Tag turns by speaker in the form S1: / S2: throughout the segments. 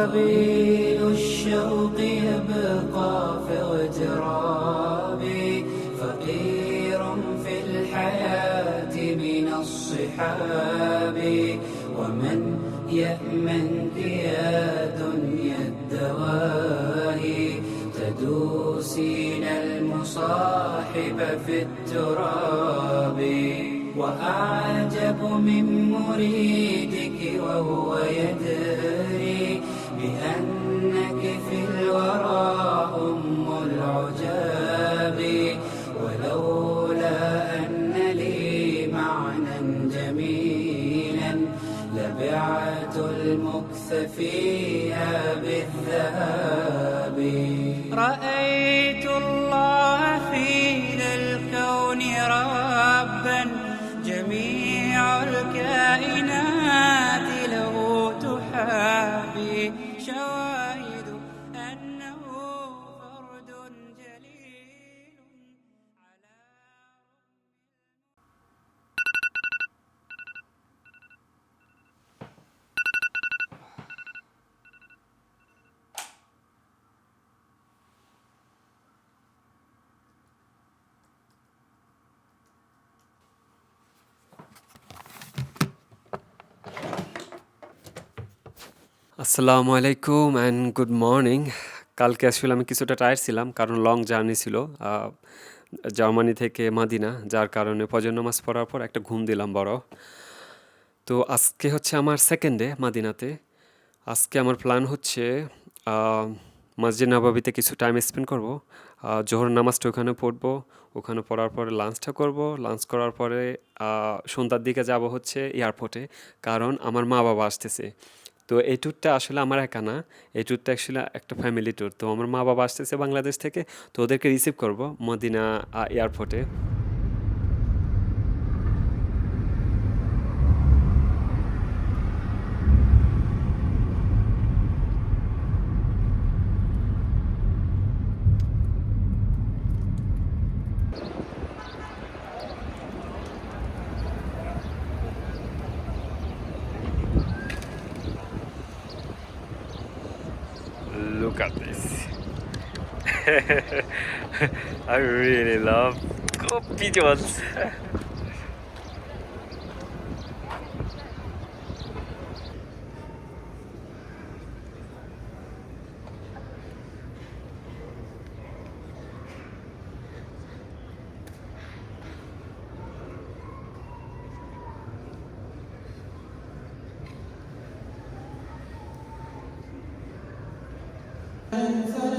S1: سبيل الشوق يبقى في اغترابي. فقير في الحياة من الصحاب. ومن يأمنك يا دنيا الدواهي تدوسين المصاحب في التراب. وأعجب من مريدك وهو يدري بأنك في الورى أم العجاب. ولولا أن لي معنى جميلا لبعت المكث فيها
S2: আসসালামু আলাইকুম and good morning কালকে আসলে আমি কিছুটা টায়ার ছিলাম, কারণ লং জার্নি ছিল জার্মানি থেকে মাদিনা, যার কারণে ফজর নামাজ পড়ার পর একটা ঘুম দিলাম বড়। তো আজকে হচ্ছে আমার সেকেন্ড মাদিনাতে। আজকে আমার প্ল্যান হচ্ছে মসজিদ নবাবিতে কিছু টাইম স্পেন্ড করব। জোহর নামাজটা ওখানে পড়ব। ওখানে পড়ার পরে লাঞ্চটা করব। লাঞ্চ করার পরে সন্ধ্যার দিকে যাব হচ্ছে এয়ারপোর্টে কারণ আমার মা বাবা আসতেছে। তো এই ট্যুরটা আসলে আমার একা না। এই ট্যুরটা অ্যাকচুয়ালি একটা ফ্যামিলি ট্যুর তো আমার মা বাবা আসতেছে বাংলাদেশ থেকে, তো ওদেরকে রিসিভ করব মদিনা এয়ারপোর্টে got this. I really love good visuals. and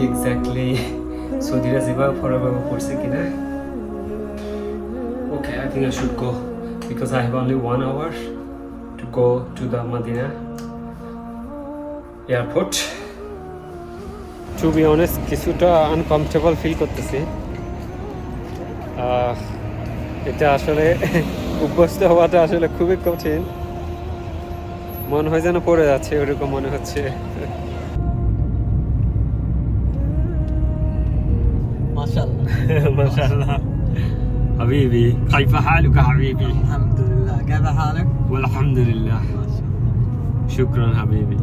S2: কি এক্স্যাক্টলি সৌদিরা যেভাবে ফরাভাবে পড়ছে কিনা? Okay, I think I should go because I have only one hour to go to the Medina airport. To be honest, কিছুটা uncomfortable feel করতেছি। এটা আসলে অভ্যস্ত হওয়াটা আসলে খুবই কঠিন। মনে হয় যেন পড়ে যাচ্ছে ওরকম মনে হচ্ছে।
S3: ما شاء الله
S2: حبيبي كيف حالك حبيبي
S3: الحمد لله كيف حالك؟
S2: والحمد لله
S3: ما شاء الله
S2: شكرا حبيبي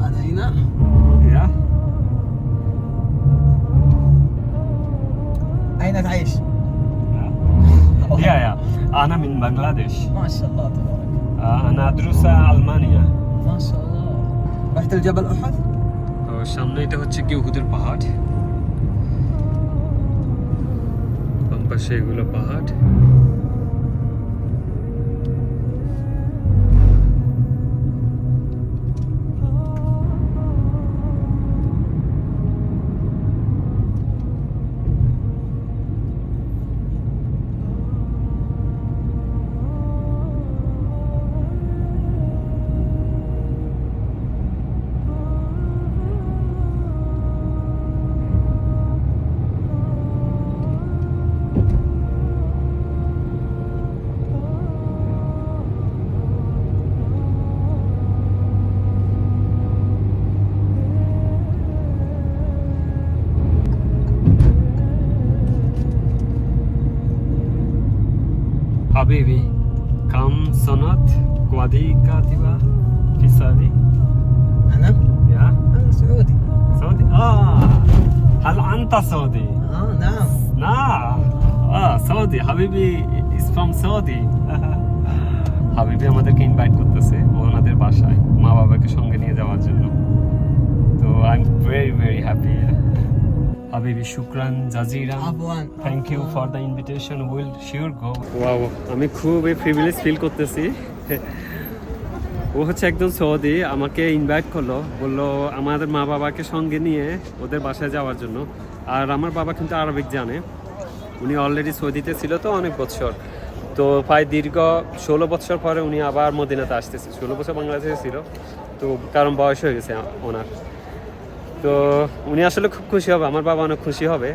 S3: هذا هنا
S2: يا
S3: أين تعيش؟
S2: يا يا أنا من بنغلاديش
S3: ما شاء الله تبارك
S2: أنا أدرس ألمانيا
S3: ما شاء الله رحت الجبل احد؟
S2: তো সামনে এটা হচ্ছে কি উহুদের পাহাড় বাম এগুলো পাহাড়। حبيبي كم سنة قضيت في السعودية؟
S3: انا؟
S2: يا
S3: انا سعودي
S2: سعودي؟ آه هل أنت سعودي؟
S3: اه نعم
S2: না আহ সৌদি হাবিবি ইজ ফ্রম সৌদি হাবিবি আমাদেরকে ইনভাইট করতেছে ওনাদের বাসায় মা বাবাকে সঙ্গে নিয়ে যাওয়ার জন্য তো I am very very happy Habibi Shukran.
S3: Jazira.
S2: Thank you for the invitation. Will sure go wow আমি খুবই প্রিভিলেজ ফিল করতেছি। ও হচ্ছে একজন সৌদি আমাকে ইনভাইট করল। বলল আমাদের মা বাবাকে সঙ্গে নিয়ে ওদের বাসায় যাওয়ার জন্য। আর আমার বাবা কিন্তু আরবিক জানে। উনি অলরেডি সৌদিতে ছিল তো অনেক বছর। তো প্রায় দীর্ঘ ষোলো বছর পরে উনি আবার মদিনাতে আসতেছে। ষোলো বছর বাংলাদেশে ছিল। তো কারণ বয়স হয়ে গেছে ওনার। তো উনি আসলে খুব খুশি হবে আমার বাবা অনেক খুশি হবে।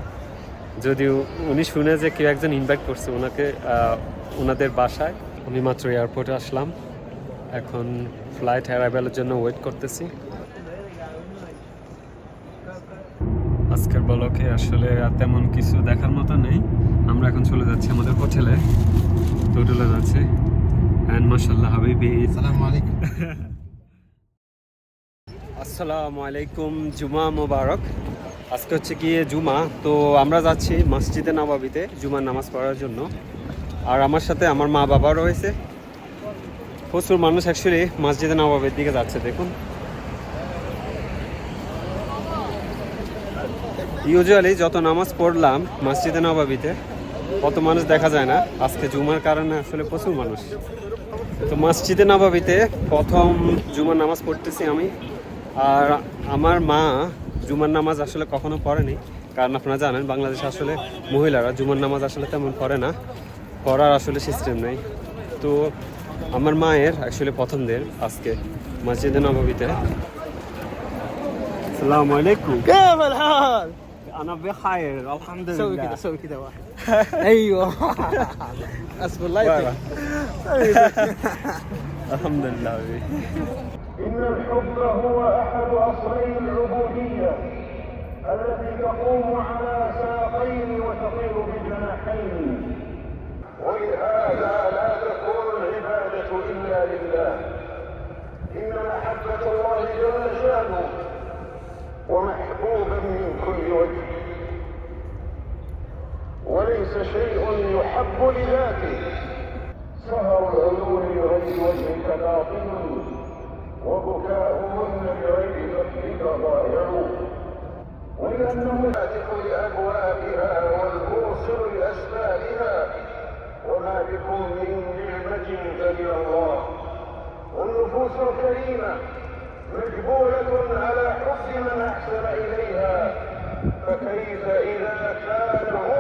S2: যদি উনি শুনে যে কেউ একজন ইনভাইট করছে ওনাকে ওনাদের বাসায়। আমি মাত্র এয়ারপোর্টে আসলাম। এখন ফ্লাইট অ্যারাইভেলের জন্য ওয়েট করতেছি। আজকের বলকে আসলে তেমন কিছু দেখার মতো নেই। আমরা এখন চলে যাচ্ছি আমাদের হোটেলে। তো চলে যাচ্ছি। অ্যান্ড মার্শাল্লাহ হাবিবি।
S3: আসসালামু আলাইকুম।
S2: আসসালামু আলাইকুম, জুমা মোবারক। আজকে হচ্ছে গিয়ে জুমা, তো আমরা যাচ্ছি মসজিদে নবাবিতে জুমার নামাজ পড়ার জন্য। আর আমার সাথে আমার মা বাবা রয়েছে। প্রচুর মানুষ অ্যাকচুয়ালি মসজিদে নবাবের দিকে যাচ্ছে, দেখুন। ইউজুয়ালি যত নামাজ পড়লাম মসজিদে নবাবিতে, অত মানুষ দেখা যায় না। আজকে জুমার কারণে আসলে প্রচুর মানুষ। তো মসজিদে নবাবিতে প্রথম জুমার নামাজ পড়তেছি আমি। আর আমার মা জুমার নামাজ আসলে কখনো পড়েনি কারণ আপনারা জানেন বাংলাদেশে আসলে মহিলারা জুমার নামাজ আসলে তেমন পড়ে না পড়ার আসলে সিস্টেম নেই তো আমার মায়ের অ্যাকচুয়ালি প্রথম দিন আজকে মসজিদে নবাবিতে আসসালামু আলাইকুম
S3: كيف الحال؟
S2: انا بخير الحمد
S3: سوي
S2: لله
S3: كذا سوي كذا واحد ايوه اصبر لا
S2: باي
S3: يطيح.
S2: الحمد لله
S4: إن الحب هو أحد أصلي العبودية التي تقوم على ساقين وتطير بجناحين. ولهذا لا تكون العبادة إلا لله. إن محبة الله جل شأنه ومحبوبا من كل وجه. وليس شيء يحب لذاته. سهر العيون لغير وجهك باطل وبكاؤهن بغير ذنبك ضائع ولأنه فاتح لأبوابها والموصل لأسبابها. وما بكم من نعمة فمن الله. والنفوس الكريمة مجبولة على حب من أحسن إليها. فكيف إذا كان هو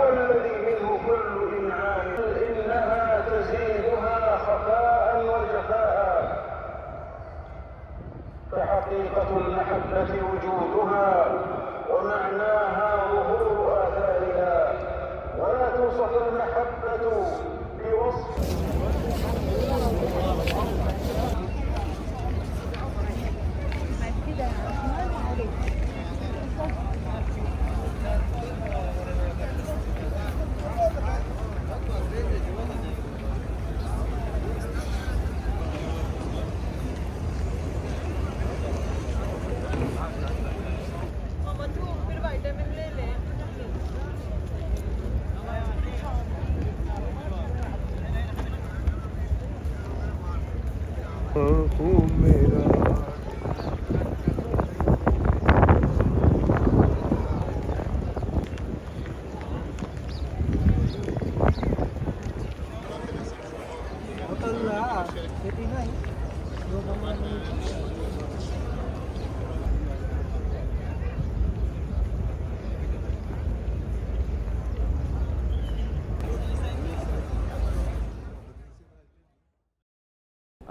S4: فحقيقة المحبة وجودها ومعناها ظهور آثارها. ولا توصف المحبة بوصف.
S5: Mamma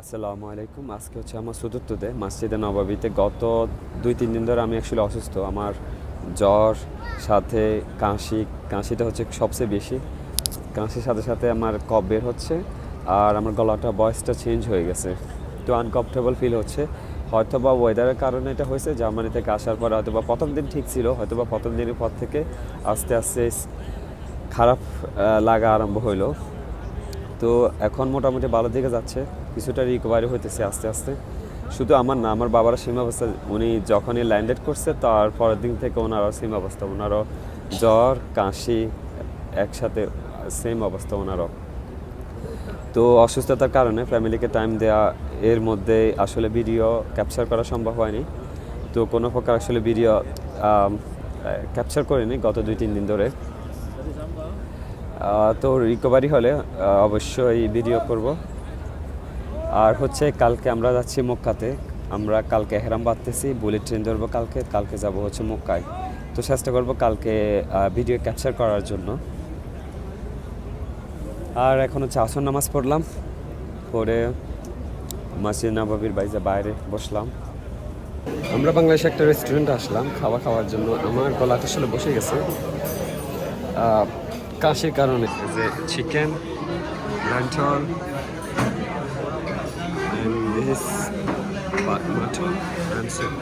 S6: আসসালামু আলাইকুম। আজকে হচ্ছে আমার চতুর্থ ডে মসজিদে নবাবিতে গত দুই, তিন দিন ধরে আমি অ্যাকচুয়ালি অসুস্থ। আমার জ্বর, সাথে কাশি কাশিটা হচ্ছে সবচেয়ে বেশি। কাশির সাথে সাথে আমার কফ বের হচ্ছে আর আমার গলাটা বয়সটা চেঞ্জ হয়ে গেছে। তো আনকমফর্টেবল ফিল হচ্ছে। হয়তো বা ওয়েদারের কারণে এটা হয়েছে জার্মানি থেকে আসার পর হয়তো বা প্রথম দিন ঠিক ছিল হয়তো বা প্রথম দিনের পর থেকে আস্তে আস্তে খারাপ লাগা আরম্ভ হইল। তো এখন মোটামুটি ভালো দিকে যাচ্ছে। কিছুটা রিকভারি হইতেছে আস্তে আস্তে। শুধু আমার না, আমার বাবার সেম অবস্থা। উনি যখনই ল্যান্ডেড করছে তার পরের দিন থেকে ওনারও সেম অবস্থা। ওনারও জ্বর, কাশি, একসাথে সেম অবস্থা ওনারও। তো অসুস্থতার কারণে ফ্যামিলিকে টাইম দেওয়া এর মধ্যে আসলে ভিডিও ক্যাপচার করা সম্ভব হয়নি। তো কোনো প্রকার আসলে ভিডিও ক্যাপচার করিনি গত দুই, তিন দিন ধরে। তো রিকভারি হলে অবশ্যই ভিডিও করব। আর হচ্ছে কালকে আমরা যাচ্ছি মক্কাতে। আমরা কালকে হেরাম বাঁধতেছি বুলেট ট্রেন ধরবো কালকে কালকে যাব হচ্ছে মক্কায়। তো চেষ্টা করব কালকে ভিডিও ক্যাপচার করার জন্য। আর এখন হচ্ছে আসর নামাজ পড়লাম পরে মসজিদ নবাবির বাইজে বাইরে বসলাম। আমরা বাংলাদেশে একটা রেস্টুরেন্টে আসলাম, খাওয়া খাওয়ার জন্য। আমার গলাটা আসলে বসে গেছে। কাশির কারণে যে চিকেন ল্যান্টন this but mutton and soup.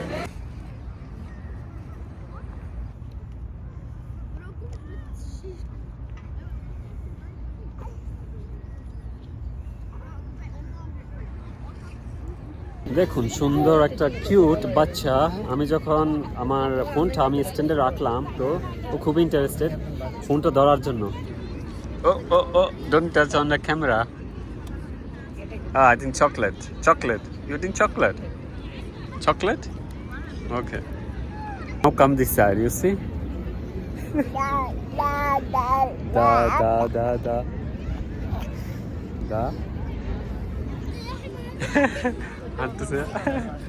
S6: দেখুন সুন্দর একটা কিউট বাচ্চা আমি যখন আমার ফোনটা আমি স্ট্যান্ডে রাখলাম তো ও খুব ইন্টারেস্টেড ফোনটা ধরার জন্য ও ও ও don't touch on the camera Ah, I think chocolate. Chocolate. You think chocolate? Chocolate? Okay. Now come this side, you see? da, da, da, da, da, da, da. Da. to say?